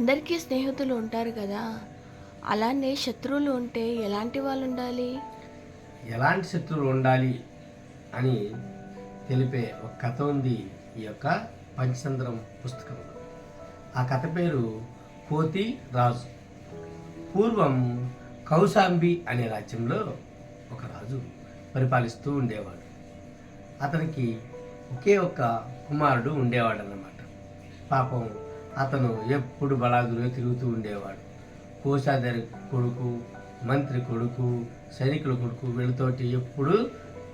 అందరికీ స్నేహితులు ఉంటారు కదా. అలానే శత్రువులు ఉంటే ఎలాంటి వాళ్ళు ఉండాలి? ఎలాంటి శత్రువులు ఉండాలి అని తెలిపే ఒక కథ ఉంది ఈ యొక్క పంచతంత్రం పుస్తకంలో ఆ కథ పేరు కోతి రాజు. పూర్వం కౌశాంబి అనే రాజ్యంలో ఒక రాజు పరిపాలిస్తూ ఉండేవాడు. అతనికి ఒకే ఒక్క కుమారుడు ఉండేవాడు అన్నమాట పాపం అతను ఎప్పుడు బలాదులో తిరుగుతూ ఉండేవాడు. కోశాధికారి కొడుకు మంత్రి కొడుకు సైనికుల కొడుకు వీళ్ళతోటి ఎప్పుడు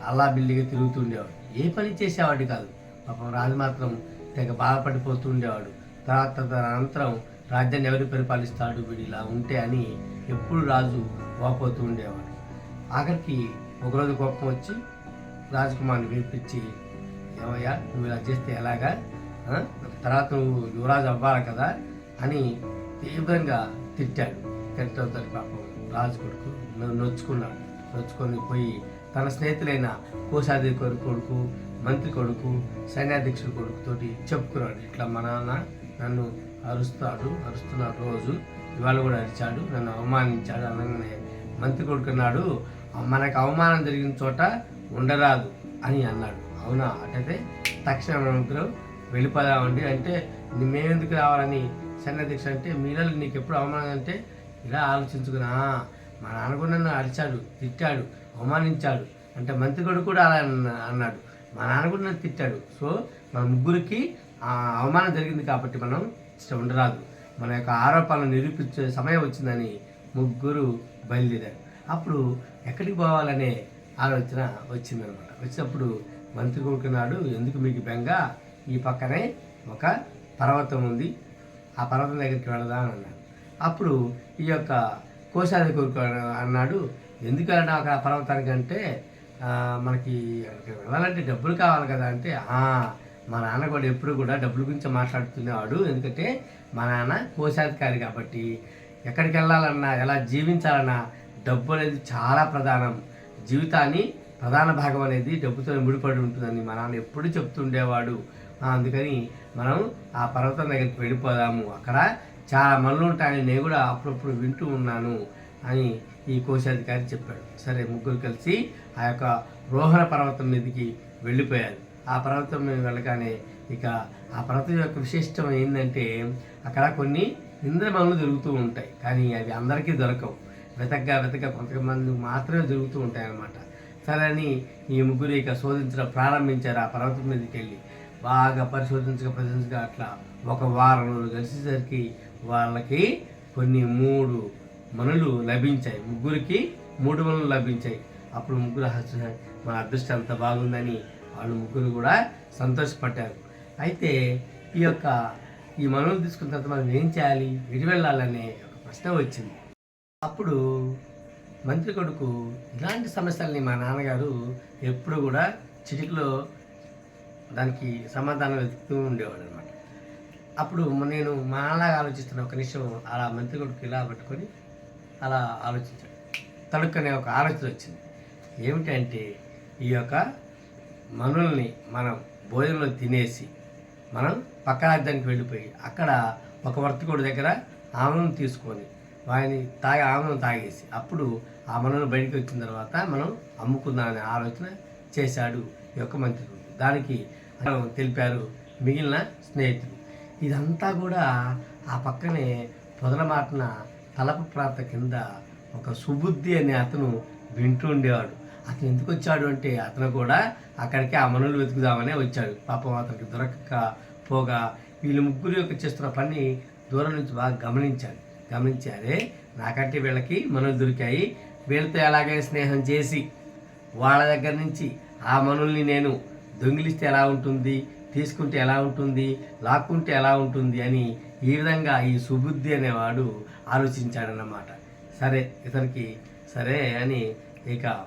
అల్లా బిల్లిగా తిరుగుతూ ఉండేవాడు. ఏ పని చేసేవాడు కాదు. పాపం రాజు మాత్రం తెగ బాధపడిపోతూ ఉండేవాడు. తర్వాత అనంతరం రాజ్యాన్ని ఎవరు పరిపాలిస్తాడు వీడు ఇలా ఉంటే అని ఎప్పుడు రాజు వాపోతూ ఉండేవాడు. ఆఖరికి ఒకరోజు కోపం వచ్చి రాజకుమార్ని పిలిపించి ఏమయ్యా నువ్వు ఇలా చేస్తే ఎలాగా? తర్వాత నువ్వు యువరాజు అవ్వాలి కదా అని తీవ్రంగా తిట్టాడు. తిట్టడంతో పాపం రాజు కొడుకు నొచ్చుకున్నాడు. నొచ్చుకొని పోయి తన స్నేహితులైన కోశాధికారి కొడుకు మంత్రి కొడుకు సైన్యాధ్యక్షుడు కొడుకుతోటి చెప్పుకున్నాడు. ఇట్లా మా నాన్న నన్ను అరుస్తాడు అరుస్తున్నాడు రోజు ఇవాళ కూడా అరిచాడు నన్ను అవమానించాడు అనగానే మంత్రి కొడుకు అన్నాడు మనకు అవమానం జరిగిన చోట ఉండరాదు అని అన్నాడు. అవునా? అంటే తక్షణం వెళ్ళిపోదామండి. అంటే మేమెందుకు రావాలని సైన్యాధ్యక్షుడు అంటే మీలో నీకు ఎప్పుడు అవమానం అంటే ఇలా ఆలోచించుకున్నా. మా నాన్న కూడా నన్ను అరిచాడు తిట్టాడు అవమానించాడు. అంటే మంత్రి కొడుకు కూడా అలా అన్నాడు. మా నాన్న కూడా నన్ను తిట్టాడు. సో మన ముగ్గురికి ఆ అవమానం జరిగింది కాబట్టి మనం ఇష్టం ఉండరాదు. మన యొక్క ఆరోపణలు నిరూపించే సమయం వచ్చిందని ముగ్గురు బయలుదేరారు. అప్పుడు ఎక్కడికి పోవాలనే ఆలోచన వచ్చిందనమాట వచ్చినప్పుడు మంత్రి కొడుకున్నాడు ఎందుకు మీకు బెంగ? ఈ పక్కనే ఒక పర్వతం ఉంది. ఆ పర్వతం దగ్గరికి వెళదాం అన్నాడు. అప్పుడు ఈ యొక్క కోశాది కొడుకు అన్నాడు ఎందుకు వెళ్ళడం అక్కడ పర్వతానికి అంటే మనకి వెళ్ళాలంటే డబ్బులు కావాలి కదా అంటే మా నాన్న కూడా ఎప్పుడు కూడా డబ్బుల గురించి మాట్లాడుతునేవాడు ఎందుకంటే మా నాన్న కోశాధికారి కాబట్టి ఎక్కడికి వెళ్ళాలన్నా ఎలా జీవించాలన్నా డబ్బు అనేది చాలా ప్రధానం. జీవితాన్ని ప్రధాన భాగం అనేది డబ్బుతో ముడిపడి ఉంటుందని మా నాన్న ఎప్పుడు చెప్తుండేవాడు. అందుకని మనం ఆ పర్వతం దగ్గరికి వెళ్ళిపోదాము. అక్కడ చాలా మనులు ఉంటాయని నేను కూడా అప్పుడప్పుడు వింటూ ఉన్నాను అని ఈ కోశాధికారి చెప్పాడు. సరే ముగ్గురు కలిసి ఆ యొక్క రోహణ పర్వతం మీదకి వెళ్ళిపోయారు. ఆ పర్వతం మీద వెళ్ళగానే ఇక ఆ పర్వతం యొక్క విశిష్టం ఏంటంటే అక్కడ కొన్ని ఇంద్రమనులు దొరుకుతూ ఉంటాయి. కానీ అవి అందరికీ దొరకవు. వెతగ్గా వెతగ్గా కొంతమంది మాత్రమే దొరుకుతూ ఉంటాయి అన్నమాట సరే అని ఈ ముగ్గురు ఇక శోధించడం ప్రారంభించారు ఆ పర్వతం మీదకి వెళ్ళి. బాగా పరిశోధించగా పరిశోధించగా అట్లా ఒక వారం రోజులు కలిసేసరికి వాళ్ళకి కొన్ని మూడు మనులు లభించాయి. ముగ్గురికి మూడు మనులు లభించాయి. అప్పుడు ముగ్గురు మన అదృష్టం అంత బాగుందని వాళ్ళు ముగ్గురు కూడా సంతోషపడ్డారు. అయితే ఈ యొక్క ఈ మనులు తీసుకున్న తర్వాత మనం ఏం చేయాలి? ఎటు వెళ్ళాలనే ఒక ప్రశ్న వచ్చింది. అప్పుడు మంత్రి కొడుకు ఇలాంటి సమస్యల్ని మా నాన్నగారు ఎప్పుడు కూడా చిటికలో దానికి సమాధానం వెతుకుతూ ఉండేవాడు అనమాట అప్పుడు నేను మా ఆలోచిస్తున్న ఒక నిమిషం అలా మంత్రి కొడుకు ఇలా పట్టుకొని అలా ఆలోచించాడు. తడుక్కనే ఒక ఆలోచన వచ్చింది. ఏమిటంటే ఈ యొక్క మనుల్ని మనం భోజనంలో తినేసి మనం పక్క రాజ్యానికి వెళ్ళిపోయి అక్కడ ఒక వర్తకుడి దగ్గర ఆమెను తీసుకొని వాడిని తాగి ఆమెను తాగేసి అప్పుడు ఆ మనులు బయటికి వచ్చిన తర్వాత మనం అమ్ముకుందామనే ఆలోచన చేశాడు ఈ యొక్క మంత్రి దానికి తెలిపారు మిగిలిన స్నేహితులు. ఇదంతా కూడా ఆ పక్కనే పొదల మాటన తలపు ప్రాంత కింద ఒక సుబుద్ధి అనే అతను వింటూ ఉండేవాడు. అతను ఎందుకు వచ్చాడు అంటే అతను కూడా అక్కడికి ఆ మనులు వెతుకుదామనే వచ్చాడు. పాపం అతనికి దొరకక పోగా వీళ్ళు ముగ్గురు యొక్క చేస్తున్న పని దూరం నుంచి బాగా గమనించాడు గమనించి అరే నాకంటే వీళ్ళకి మనులు దొరికాయి. వీళ్ళతో ఎలాగైనా స్నేహం చేసి వాళ్ళ దగ్గర నుంచి ఆ మనుల్ని నేను దొంగిలిస్తే ఎలా ఉంటుంది తీసుకుంటే ఎలా ఉంటుంది లాక్కుంటే ఎలా ఉంటుంది అని ఈ విధంగా ఈ సుబుద్ధి అనేవాడు ఆలోచించాడన్నమాట. సరే ఇతనికి సరే అని ఇక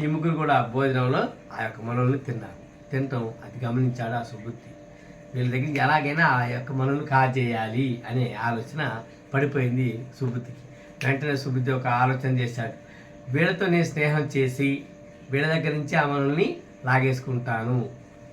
ఈ ముగ్గురు కూడా భోజనంలో ఆ యొక్క మనల్ని తిన్నారు. తినటం అది గమనించాడు ఆ సుబుద్ధి. వీళ్ళ దగ్గరికి ఎలాగైనా ఆ యొక్క మనల్ని కాజేయాలి అనే ఆలోచన పడిపోయింది సుబుద్ధికి. వెంటనే సుబుద్ధి ఒక ఆలోచన చేశాడు. వీళ్ళతో నేను స్నేహం చేసి వీళ్ళ దగ్గర నుంచి ఆ మనల్ని లాగేసుకుంటాను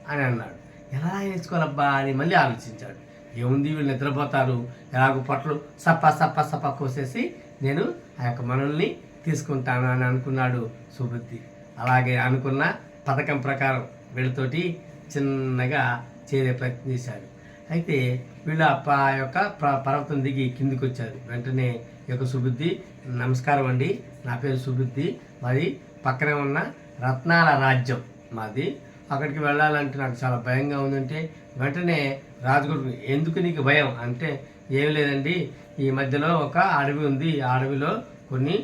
అని అన్నాడు. ఎలా లాగేసుకోవాలబ్బా అని మళ్ళీ ఆలోచించాడు. ఏముంది వీళ్ళు నిద్రపోతారు. ఎలాగో పొట్టలు సప్ప సప్ప సప్ప కోసేసి నేను ఆ యొక్క మనల్ని తీసుకుంటాను అని అనుకున్నాడు సుబుద్ధి అలాగే అనుకున్న పథకం ప్రకారం వీళ్ళతోటి చిన్నగా చేరే ప్రయత్నం చేశాడు. అయితే వీళ్ళు ఆ ప- యొక్క ప- పర్వతం దిగి కిందికి వచ్చారు వెంటనే యొక్క సుబుద్ధి నమస్కారం అండి. నా పేరు సుబుద్ధి మరి పక్కనే ఉన్న రత్నాల రాజ్యం. మాది. అక్కడికి వెళ్ళాలంటే నాకు చాలా భయంగా ఉందంటే వెంటనే రాజగురు ఎందుకు నీకు భయం? అంటే ఏం లేదండి ఈ మధ్యలో ఒక అడవి ఉంది. ఆ అడవిలో కొన్ని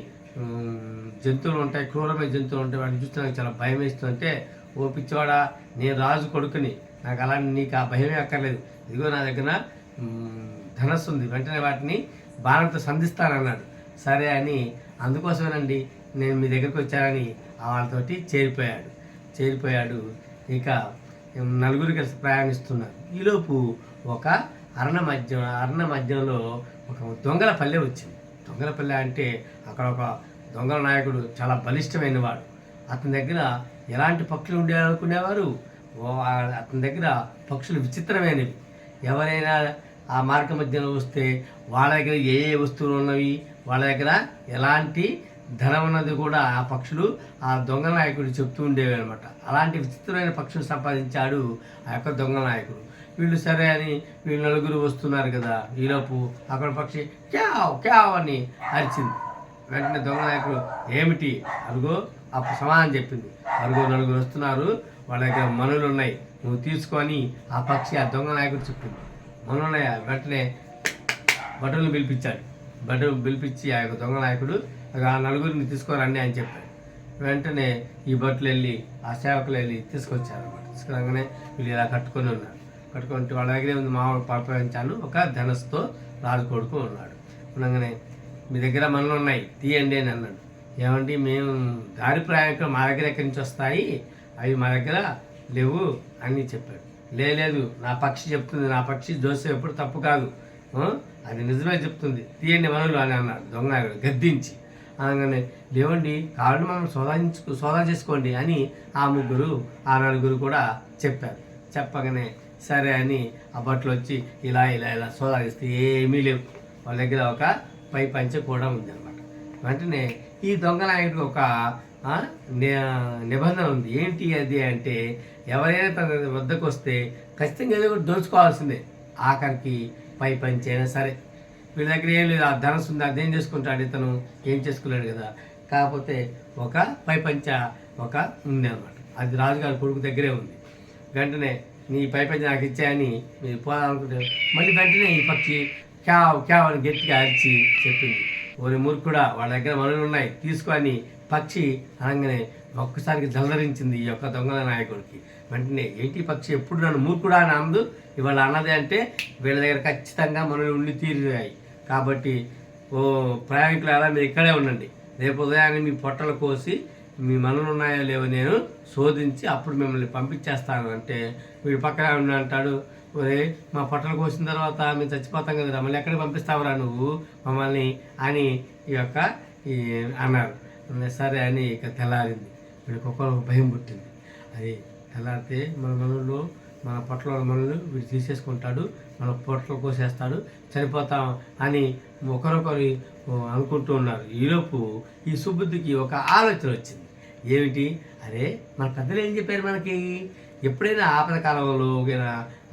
జంతువులు ఉంటాయి. క్రూరమైన జంతువులు ఉంటాయి. వాటిని చూస్తే నాకు చాలా భయం వేస్తుందంటే ఓ పిచ్చివాడా నేను రాజు కొడుకుని. నాకు అలా నీకు ఆ భయమే అక్కర్లేదు. ఇదిగో నా దగ్గర ధనస్సు ఉంది. వెంటనే వాటిని బాణంతో సంధిస్తానన్నాడు. సరే అని అందుకోసమేనండి నేను మీ దగ్గరికి వచ్చానని వాళ్ళతోటి చేరిపోయాడు. చేరిపోయాడు. ఇక నలుగురు కలిసి ప్రయాణిస్తున్నారు. ఈలోపు ఒక అరణ మధ్య అరణ మధ్యంలో ఒక దొంగల పల్లె వచ్చింది. దొంగల పల్లె అంటే అక్కడ ఒక దొంగల నాయకుడు చాలా బలిష్టమైన వాడు. అతని దగ్గర ఎలాంటి పక్షులు ఉండేవారు అతని దగ్గర పక్షులు విచిత్రమైనవి. ఎవరైనా ఆ మార్గ మధ్యలో వస్తే వాళ్ళ దగ్గర ఏ ఏ వస్తువులు ఉన్నవి? వాళ్ళ దగ్గర ఎలాంటి ధనం ఉన్నది కూడా ఆ పక్షులు ఆ దొంగ నాయకుడు చెప్తూ ఉండేవి అనమాట అలాంటి విచిత్రమైన పక్షులు సంపాదించాడు ఆ యొక్క దొంగ నాయకుడు. వీళ్ళు సరే అని వీళ్ళు నలుగురు వస్తున్నారు కదా ఈలోపు అక్కడ పక్షి క్యావ్ క్యావ్ అని అరిచింది. వెంటనే దొంగ నాయకుడు ఏమిటి? అరుగో అప్పుడు సమాధానం చెప్పింది. అరుగో నలుగురు వస్తున్నారు వాళ్ళ దగ్గర మనులు ఉన్నాయి. నువ్వు తీసుకొని ఆ పక్షి ఆ దొంగ నాయకుడు చెప్పింది. మనులు ఉన్నాయా? వెంటనే భటులను పిలిపించాడు. భటులు పిలిపించి ఆ యొక్క దొంగ నాయకుడు ఆ నలుగురిని తీసుకురండి అని చెప్పాడు. వెంటనే ఈ బట్టలు వెళ్ళి ఆ సేవకులు వెళ్ళి తీసుకొచ్చారు అనమాట తీసుకురాగానే వీళ్ళు ఇలా కట్టుకొని ఉన్నారు. కట్టుకుంటే వాళ్ళ దగ్గరే ఉంది మామూలు ప్రపంచాలు ఒక ధనస్సుతో రాజు కొడుకు ఉన్నాడు. ఉండగానే మీ దగ్గర మనలు ఉన్నాయి తీయండి అని అన్నాడు. ఏమండి మేము దారి ప్రయాణికులు మా దగ్గర ఎక్కడి నుంచి వస్తాయి? అవి మా దగ్గర లేవు అని చెప్పాడు. లేదు నా పక్షి చెప్తుంది నా పక్షి జోసే ఎప్పుడు తప్పు కాదు. అది నిజమే చెప్తుంది. తీయండి మనలు అని అన్నాడు దొంగ గద్దించి. అనగానే లేవండి కావాలని మనం శోధించు సోదా చేసుకోండి అని ఆ ముగ్గురు ఆ నలుగురు కూడా చెప్పారు. చెప్పగానే సరే అని ఆ బట్టలు వచ్చి ఇలా ఇలా ఇలా సోదాగిస్తే ఏమీ లేవు. వాళ్ళ దగ్గర ఒక పై పంచె కూడా ఉంది అనమాట వెంటనే ఈ దొంగ నాయకుడికి ఒక నిబంధన ఉంది. ఏంటి అది అంటే ఎవరైనా తన వద్దకు వస్తే ఖచ్చితంగా ఏదో ఒకటి దోచుకోవాల్సిందే. ఆఖరికి పై పంచైనా అయినా సరే. వీళ్ళ దగ్గర ఏం లేదు ఆ ధనస్ ఉంది అదేం చేసుకుంటాడు ఇతను? ఏం చేసుకోలేడు కదా? కాకపోతే ఒక పైపంచ ఒక ఉంది అనమాట అది రాజుగారి కొడుకు దగ్గరే ఉంది. వెంటనే నీ పైపంచ నాకు ఇచ్చాయని మీరు పోదామనుకుంటే మళ్ళీ వెంటనే ఈ పక్షి క్యావ్ క్యావ్ అని గట్టిగా అరిచి చెప్పింది. ఓరి మురుకుడా వాళ్ళ దగ్గర మనులు ఉన్నాయి తీసుకొని పక్షి అనగానే ఒక్కసారికి జలధరించింది ఈ యొక్క దొంగల నాయకుడికి. వెంటనే ఏంటి పక్షి? ఎప్పుడు నన్ను మూర్ఖుడా అని అందు ఇవాళ అన్నది అంటే వీళ్ళ దగ్గర ఖచ్చితంగా మనులు ఉండి తీరాయి కాబట్టి ఓ ప్రయాణికులు అలా మీరు ఇక్కడే ఉండండి. రేపు ఉదయాన్నే మీ పొట్టలు కోసి మీ మనలు ఉన్నాయో లేవో నేను శోధించి అప్పుడు మిమ్మల్ని పంపించేస్తాను. అంటే వీడు పక్కన అంటాడు. ఒరే మా పొట్టలు కోసిన తర్వాత మేము చచ్చిపోతాం కదా మళ్ళీ ఎక్కడ పంపిస్తావురా నువ్వు? మమ్మల్ని అని ఈ యొక్క ఈ అన్నారు. సరే అని ఇక తెల్లారింది. వీడికి ఒక్కొక్క భయం పుట్టింది. అది తెల్లారితే మన మనలో మన పొట్టలో మనల్ని వీడు తీసేసుకుంటాడు. మన పొట్టలు కోసేస్తాడు చనిపోతాం అని ఒకరొకరు అనుకుంటూ ఉన్నారు. ఈలోపు ఈ సుబుద్ధికి ఒక ఆలోచన వచ్చింది. ఏమిటి? అరే మన పెద్దలు ఏం చెప్పారు మనకి? ఎప్పుడైనా ఆపద కాలంలో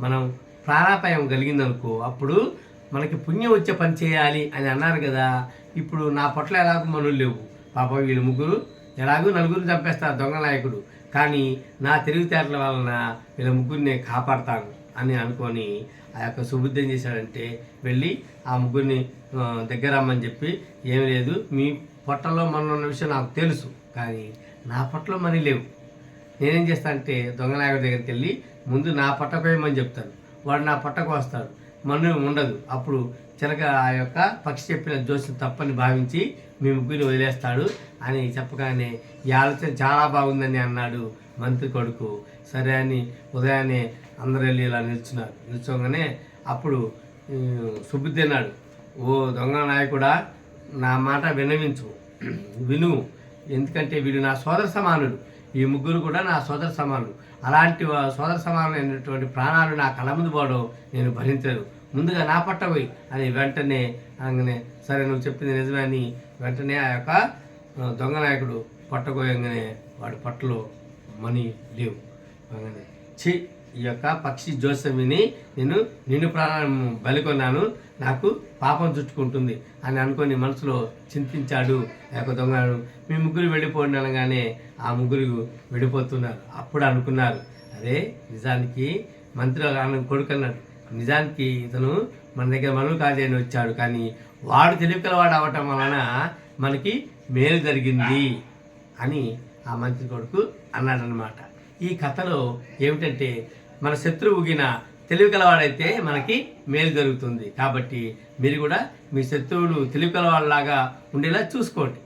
మనం ప్రాణాపాయం కలిగిందనుకో అప్పుడు మనకి పుణ్యం వచ్చే పని చేయాలి అని అన్నారు కదా. ఇప్పుడు నా పొట్ల ఎలాగో మనులు లేవు. పాపం వీళ్ళు ముగ్గురు ఎలాగో నలుగురు చంపేస్తారు దొంగ నాయకుడు. కానీ నా తెలివితేటల వలన వీళ్ళ ముగ్గురిని కాపాడతాను. అని అనుకొని ఆ యొక్క సుబుద్ధి ఏం చేశాడంటే వెళ్ళి ఆ ముగ్గురిని దగ్గర రమ్మని చెప్పి ఏమి లేదు మీ పొట్టలో మన ఉన్న విషయం నాకు తెలుసు కానీ నా పొట్టలో మనీ లేవు. నేనేం చేస్తానంటే దొంగనాయకుడి దగ్గరికి వెళ్ళి ముందు నా పట్ట కోయమని చెప్తాను. వాడు నా పట్టకు వస్తాడు మన్ను ఉండదు. అప్పుడు చిలక ఆ యొక్క పక్షి చెప్పిన జోస్యం తప్పని భావించి మీ ముగ్గురిని వదిలేస్తాడు అని చెప్పగానే ఈ ఆలోచన చాలా బాగుందని అన్నాడు మంత్రి కొడుకు. సరే అని ఉదయాన్నే అందరు వెళ్ళి ఇలా నిల్చున్నారు నిల్చోగానే అప్పుడు ఈ, ఓ దొంగ నాయకుడా నా మాట వినవించు విను. ఎందుకంటే వీడు నా సోదర సమానుడు. ఈ ముగ్గురు కూడా నా సోదర సమానుడు అలాంటి వా- సోదర సమానమైనటువంటి ప్రాణాలు నా కళ్ళ ముందు పోవడం నేను భరించలేదు. ముందుగా నా పట్టబోయి అని వెంటనే అంగనే సరే నువ్వు చెప్పింది నిజమే అని వెంటనే ఆ యొక్క దొంగ నాయకుడు పట్టకోయంగానే వాడి పట్టలో మనీ లేవు. చి ఈ యొక్క పక్షి జోసమిని నేను నిన్ను ప్రాణం బలికొన్నాను. నాకు పాపం చుట్టుకుంటుంది అని అనుకొని మనసులో చింతించాడు లేక యొక్క దొంగను మీ ముగ్గురు వెళ్ళిపోండి అనగానే ఆ ముగ్గురు వెళ్ళిపోతున్నారు. అప్పుడు అనుకున్నారు అదే నిజానికి మంత్రి కొడుకు అన్నాడు నిజానికి ఇతను మన దగ్గర మనం కాజేయని వచ్చాడు. కానీ వాడు తెలివికలవాడు అవటం వలన మనకి మేలు జరిగింది అని ఆ మంత్రి కొడుకు అన్నాడనమాట ఈ కథలో ఏమిటంటే మన శత్రువుగిన తెలివి కలవాడైతే మనకి మేలు జరుగుతుంది. కాబట్టి మీరు కూడా మీ శత్రువులు తెలివి కలవాళ్ళలాగా ఉండేలా చూసుకోండి.